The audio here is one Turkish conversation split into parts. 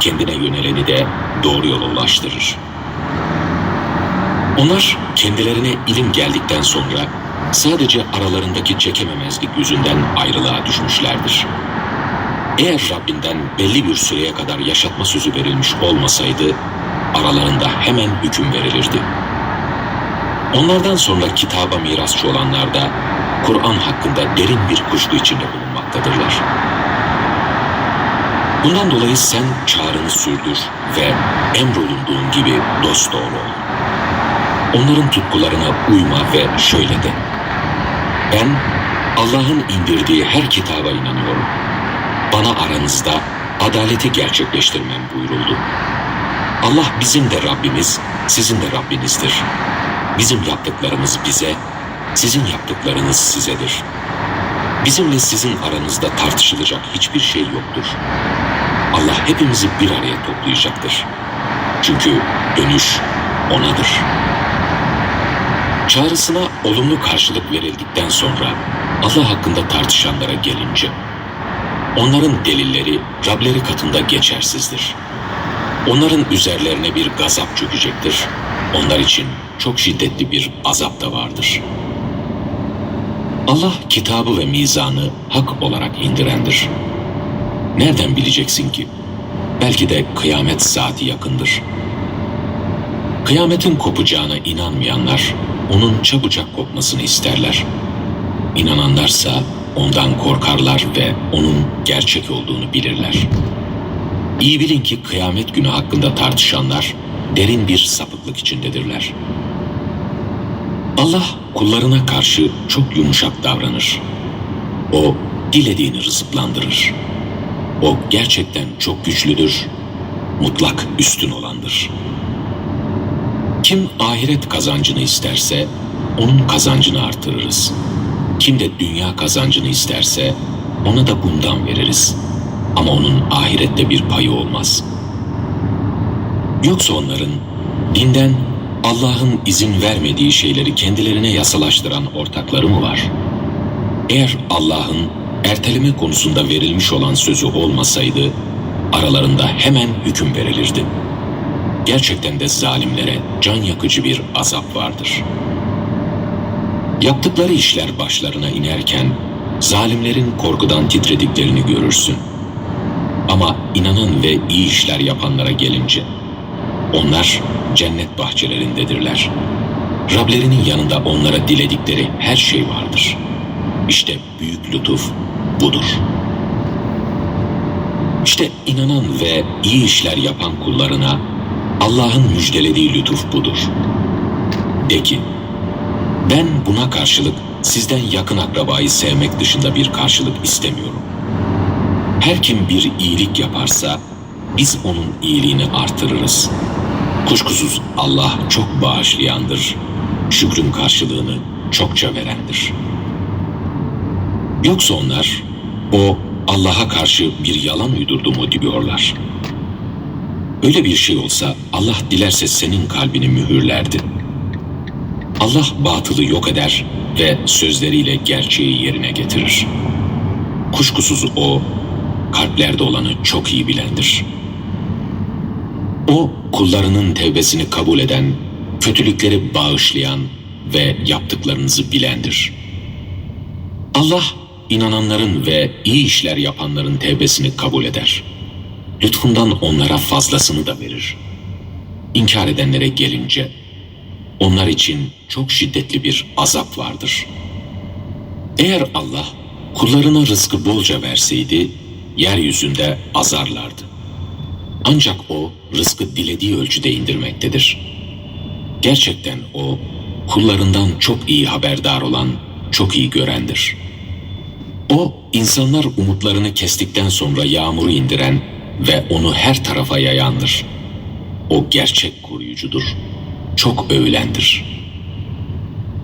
kendine yöneleni de doğru yola ulaştırır. Onlar kendilerine ilim geldikten sonra sadece aralarındaki çekememezlik yüzünden ayrılığa düşmüşlerdir. Eğer Rabbinden belli bir süreye kadar yaşatma sözü verilmiş olmasaydı, aralarında hemen hüküm verilirdi. Onlardan sonra kitaba mirasçı olanlar da Kur'an hakkında derin bir kuşku içinde bulunmaktadırlar. Bundan dolayı sen çağrını sürdür ve emrolunduğun gibi dost doğru ol. Onların tutkularına uyma ve şöyle de. Ben Allah'ın indirdiği her kitaba inanıyorum. Bana aranızda adaleti gerçekleştirmem buyuruldu. Allah bizim de Rabbimiz, sizin de Rabbinizdir. Bizim yaptıklarımız bize, sizin yaptıklarınız sizedir. Bizimle sizin aranızda tartışılacak hiçbir şey yoktur. Allah hepimizi bir araya toplayacaktır. Çünkü dönüş O'nadır. Çağrısına olumlu karşılık verildikten sonra Allah hakkında tartışanlara gelince, onların delilleri Rableri katında geçersizdir. Onların üzerlerine bir gazap çökecektir. Onlar için çok şiddetli bir azap da vardır. Allah kitabı ve mizanı hak olarak indirendir. Nereden bileceksin ki? Belki de kıyamet saati yakındır. Kıyametin kopacağına inanmayanlar, onun çabucak kopmasını isterler. İnananlarsa ondan korkarlar ve onun gerçek olduğunu bilirler. İyi bilin ki kıyamet günü hakkında tartışanlar derin bir sapıklık içindedirler. Allah kullarına karşı çok yumuşak davranır. O dilediğini rızıklandırır. O gerçekten çok güçlüdür, mutlak üstün olandır. Kim ahiret kazancını isterse onun kazancını artırırız. Kim de dünya kazancını isterse ona da bundan veririz. Ama onun ahirette bir payı olmaz. Yoksa onların dinden Allah'ın izin vermediği şeyleri kendilerine yasalaştıran ortakları mı var? Eğer Allah'ın erteleme konusunda verilmiş olan sözü olmasaydı, aralarında hemen hüküm verilirdi. Gerçekten de zalimlere can yakıcı bir azap vardır. Yaptıkları işler başlarına inerken, zalimlerin korkudan titrediklerini görürsün. Ama inanan ve iyi işler yapanlara gelince, onlar cennet bahçelerindedirler. Rablerinin yanında onlara diledikleri her şey vardır. İşte büyük lütuf budur. İşte inanan ve iyi işler yapan kullarına Allah'ın müjdelediği lütuf budur. De ki, ben buna karşılık sizden yakın akrabayı sevmek dışında bir karşılık istemiyorum. Her kim bir iyilik yaparsa biz onun iyiliğini artırırız. Kuşkusuz Allah çok bağışlayandır, şükrün karşılığını çokça verendir. Yoksa onlar, o Allah'a karşı bir yalan uydurdu mu diyorlar. Öyle bir şey olsa Allah dilerse senin kalbini mühürlerdi. Allah batılı yok eder ve sözleriyle gerçeği yerine getirir. Kuşkusuz o, kalplerde olanı çok iyi bilendir. O, kullarının tevbesini kabul eden, kötülükleri bağışlayan ve yaptıklarınızı bilendir. Allah, inananların ve iyi işler yapanların tevbesini kabul eder. Lütfundan onlara fazlasını da verir. İnkar edenlere gelince, onlar için çok şiddetli bir azap vardır. Eğer Allah kullarına rızkı bolca verseydi, yeryüzünde azarlardı. Ancak o rızkı dilediği ölçüde indirmektedir. Gerçekten o kullarından çok iyi haberdar olan, çok iyi görendir. O insanlar umutlarını kestikten sonra yağmuru indiren ve onu her tarafa yayandır. O gerçek koruyucudur, çok övülendir.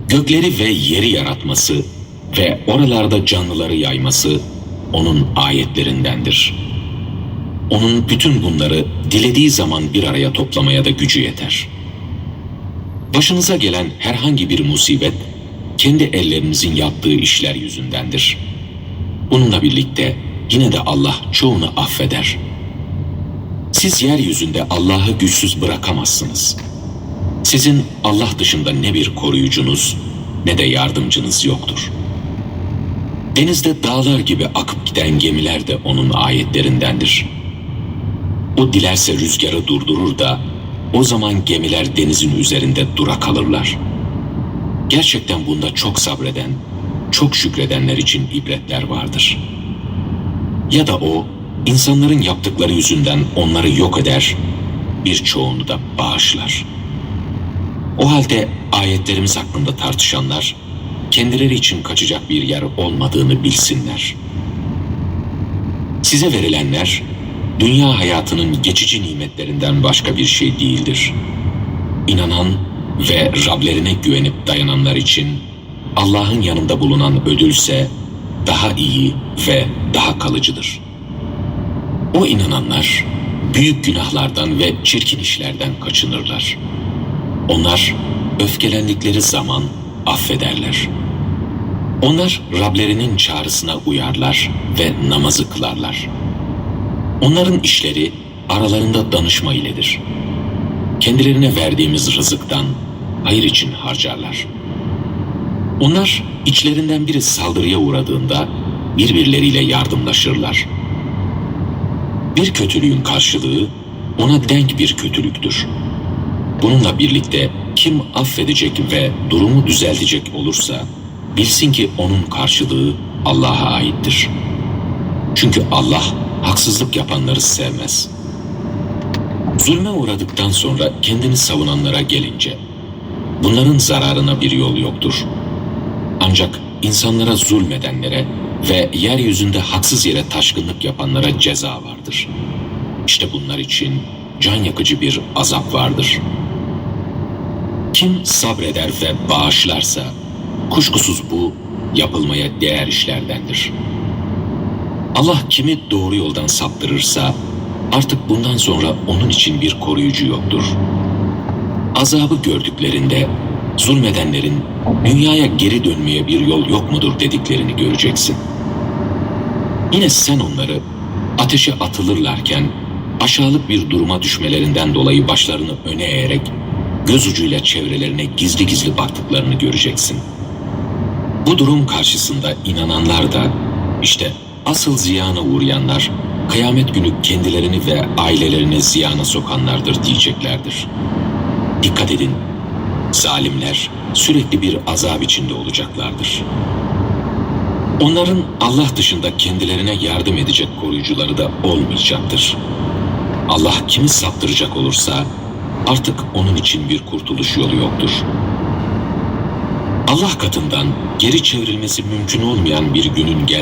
Gökleri ve yeri yaratması ve oralarda canlıları yayması onun ayetlerindendir. Onun bütün bunları dilediği zaman bir araya toplamaya da gücü yeter. Başınıza gelen herhangi bir musibet kendi ellerinizin yaptığı işler yüzündendir. Bununla birlikte yine de Allah çoğunu affeder. Siz yeryüzünde Allah'ı güçsüz bırakamazsınız. Sizin Allah dışında ne bir koruyucunuz ne de yardımcınız yoktur. Denizde dağlar gibi akıp giden gemiler de onun ayetlerindendir. O dilerse rüzgarı durdurur da o zaman gemiler denizin üzerinde dura kalırlar. Gerçekten bunda çok sabreden, çok şükredenler için ibretler vardır. Ya da o insanların yaptıkları yüzünden onları yok eder, birçoğunu da bağışlar. O halde ayetlerimiz hakkında tartışanlar kendileri için kaçacak bir yer olmadığını bilsinler. Size verilenler dünya hayatının geçici nimetlerinden başka bir şey değildir. İnanan ve Rablerine güvenip dayananlar için Allah'ın yanında bulunan ödülse daha iyi ve daha kalıcıdır. O inananlar büyük günahlardan ve çirkin işlerden kaçınırlar. Onlar öfkelendikleri zaman affederler. Onlar Rablerinin çağrısına uyarlar ve namazı kılarlar. Onların işleri aralarında danışma iledir. Kendilerine verdiğimiz rızıktan hayır için harcarlar. Onlar içlerinden biri saldırıya uğradığında birbirleriyle yardımlaşırlar. Bir kötülüğün karşılığı ona denk bir kötülüktür. Bununla birlikte kim affedecek ve durumu düzeltecek olursa bilsin ki onun karşılığı Allah'a aittir. Çünkü Allah haksızlık yapanları sevmez. Zulme uğradıktan sonra kendini savunanlara gelince bunların zararına bir yol yoktur. Ancak insanlara zulmedenlere ve yeryüzünde haksız yere taşkınlık yapanlara ceza vardır. İşte bunlar için can yakıcı bir azap vardır. Kim sabreder ve bağışlarsa kuşkusuz bu yapılmaya değer işlerdendir. Allah kimi doğru yoldan saptırırsa artık bundan sonra onun için bir koruyucu yoktur. Azabı gördüklerinde zulmedenlerin dünyaya geri dönmeye bir yol yok mudur dediklerini göreceksin. Yine sen onları ateşe atılırlarken aşağılık bir duruma düşmelerinden dolayı başlarını öne eğerek göz ucuyla çevrelerine gizli gizli baktıklarını göreceksin. Bu durum karşısında inananlar da işte asıl ziyana uğrayanlar kıyamet günü kendilerini ve ailelerini ziyana sokanlardır diyeceklerdir. Dikkat edin, zalimler sürekli bir azap içinde olacaklardır. Onların Allah dışında kendilerine yardım edecek koruyucuları da olmayacaktır. Allah kimi saptıracak olursa artık onun için bir kurtuluş yolu yoktur. Allah katından geri çevrilmesi mümkün olmayan bir günün gelmesi